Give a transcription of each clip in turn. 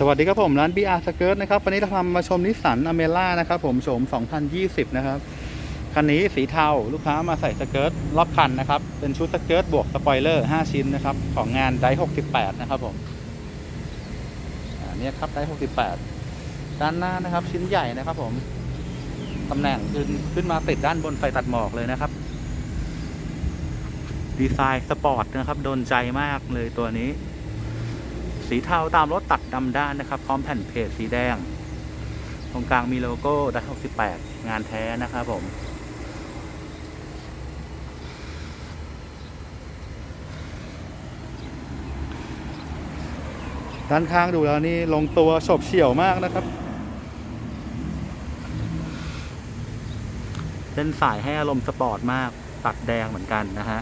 สวัสดีครับผมร้าน BR Skirt นะครับวันนี้เราทำมาชมนิสสันอเมร่านะครับผมโฉม 2020 นะครับคันนี้สีเทาลูกค้ามาใส่สเกิร์ตรอบคันนะครับ เป็นชุดสเกิร์ตบวกสปอยเลอร์ 5 ชิ้นนะครับ ของงานได68 นะครับผมอันนี้ครับได68 ด้านหน้านะครับชิ้นใหญ่นะครับผมตำแหน่งขึ้นขึ้นมาติดด้านบนไฟตัดหมอกเลยนะครับ ดีไซน์สปอร์ตนะครับโดนใจมากเลยตัวนี้ สีเทาตามรถตัดดำด้านนะครับ พร้อมแผ่นเพจสีแดง ตรงกลางมีโลโก้ดัช68 งานแท้นะครับผมด้านข้างดูแล้วนี่ลงตัวฉบเฉี่ยวมากนะครับเส้นสายให้อารมณ์สปอร์ตมาก ตัดแดงเหมือนกันนะฮะ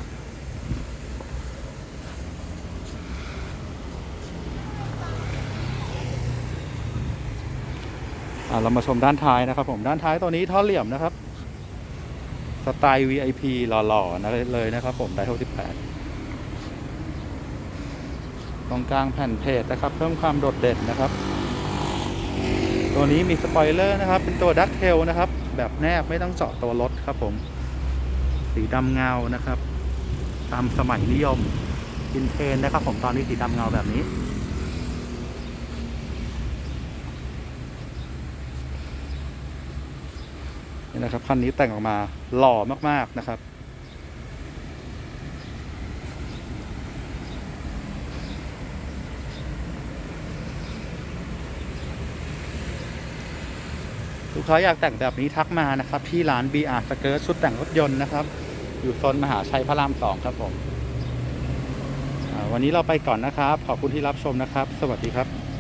เรามาชมด้านท้ายนะครับ ผมด้านท้ายตัวนี้ท่อเหลี่ยมนะครับสไตล์ VIP หล่อๆนะเลยนะครับ ผมไดโ68ตรงกลางแผ่นเพจนะครับ เพิ่มความโดดเด่นนะครับ ตัวนี้มีสปอยเลอร์นะครับ เป็นตัวดักเทลนะครับ แบบแนบไม่ต้องเจาะตัวรถครับผมสีดำเงานะครับ ตามสมัยนิยมอินเทนนะครับ ผมตอนนี้สีดำเงาแบบนี้ นี่นะครับคันนี้แต่งออกมาหล่อมากๆนะครับ ลูกค้าอยากแต่งแบบนี้ทักมานะครับ ที่ร้าน BR สเกิร์ชุดแต่งรถยนต์นะครับ อยู่โซนมหาชัยพระรามสองครับผมวันนี้เราไปก่อนนะครับ ขอบคุณที่รับชมนะครับ สวัสดีครับ